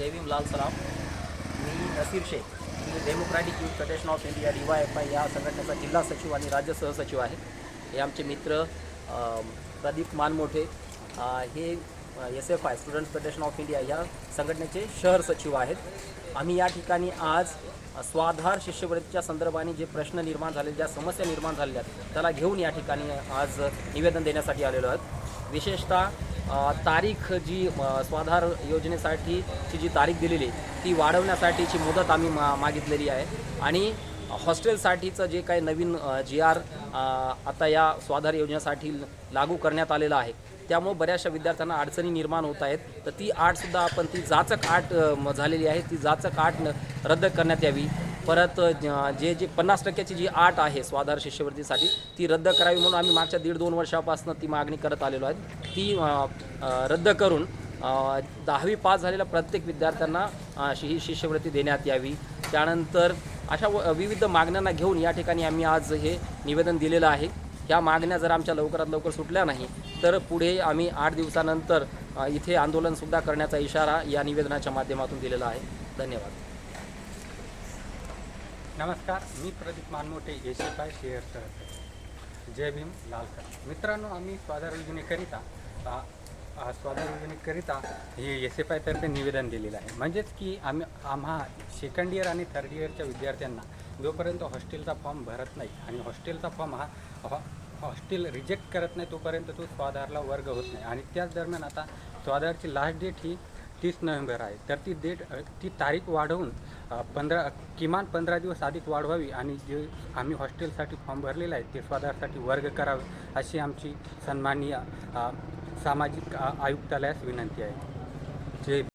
जय भीम लाल सलाम. मी नसीर शेख. मी democratic youth federation of India D Y F I या संघटनेचा जिल्हा सचिव आणि राज्य सहसचिव आहे. हे आमचे मित्र प्रदीप मानमोठे हे S F I student federation of India या संघटनेचे शहर सचिव आहेत. आम्ही या ठिकाणी आज स्वाधार शिष्यवृत्तीच्या संदर्भाने जे प्रश्न निर्माण झाले ज्या समस्या निर्माण झालेल्या आहेत त्याला घेऊन या ठिकाणी आज निवेदन देण्यासाठी आलेलो आहोत. विशेषतः तारीख जी स्वाधार योजनेसाठीची जी तारीख दिलेली आहे ती वाढवण्यासाठीची मुदत आम्ही मा मागितलेली आहे. आणि हॉस्टेलसाठीचं जे काही नवीन जी आर आता या स्वाधार योजनेसाठी लागू करण्यात आलेलं आहे त्यामुळे बऱ्याचशा विद्यार्थ्यांना अडचणी निर्माण होत आहेत. तर ती आठसुद्धा आपण ती जाचक आट झालेली आहे. ती जाचक आट न- रद्द करण्यात यावी. परत जे जे पन्नास टक्क्याची जी आट आहे स्वाधार शिष्यवृत्तीसाठी ती रद्द करावी म्हणून आम्ही मागच्या दीड दोन वर्षापासून ती मागणी करत आलेलो आहे. ती रद्द करून दहावी पास झालेल्या प्रत्येक विद्यार्थ्यांना शि- ही शिष्यवृत्ती देण्यात यावी. त्यानंतर अशा व- विविध मागण्यांना घेऊन या ठिकाणी आम्ही आज हे निवेदन दिलेलं आहे. ह्या मागण्या जर आमच्या लवकरात लवकर सुटल्या नाही तर पुढे आम्ही आठ दिवसानंतर इथे आंदोलनसुद्धा करण्याचा इशारा या निवेदनाच्या माध्यमातून दिलेला आहे. धन्यवाद. नमस्कार मी Pradeep Manmote A C P share सहकारी जय भीम लालकर. मित्रांनो आम्ही स्वाधार योजनेकरिता स्वाधार योजनेकरिता हे एस एफ आयतर्फे निवेदन दिलेलं आहे. म्हणजेच की आम्ही आम्हा सेकंड इयर आणि थर्ड इयरच्या विद्यार्थ्यांना जोपर्यंत हॉस्टेलचा फॉर्म भरत नाही आणि हॉस्टेलचा फॉर्म हा हॉ- हॉस्टेल रिजेक्ट करत नाही तोपर्यंत तो स्वाधारला वर्ग होत नाही. आणि त्याच दरम्यान आता स्वाधारची लास्ट डेट ही तीस नोव्हेंबर आहे. तर ती डेट ती तारीख वाढवून पंधरा किमान पंधरा दिवस आधीच वाढवावी आणि जे आम्ही हॉस्टेलसाठी फॉर्म भरलेला आहे ते स्वाधारसाठी वर्ग करावे अशी आमची सन्माननीय सामाजिक आयुक्तालयास विनंती आहे. जे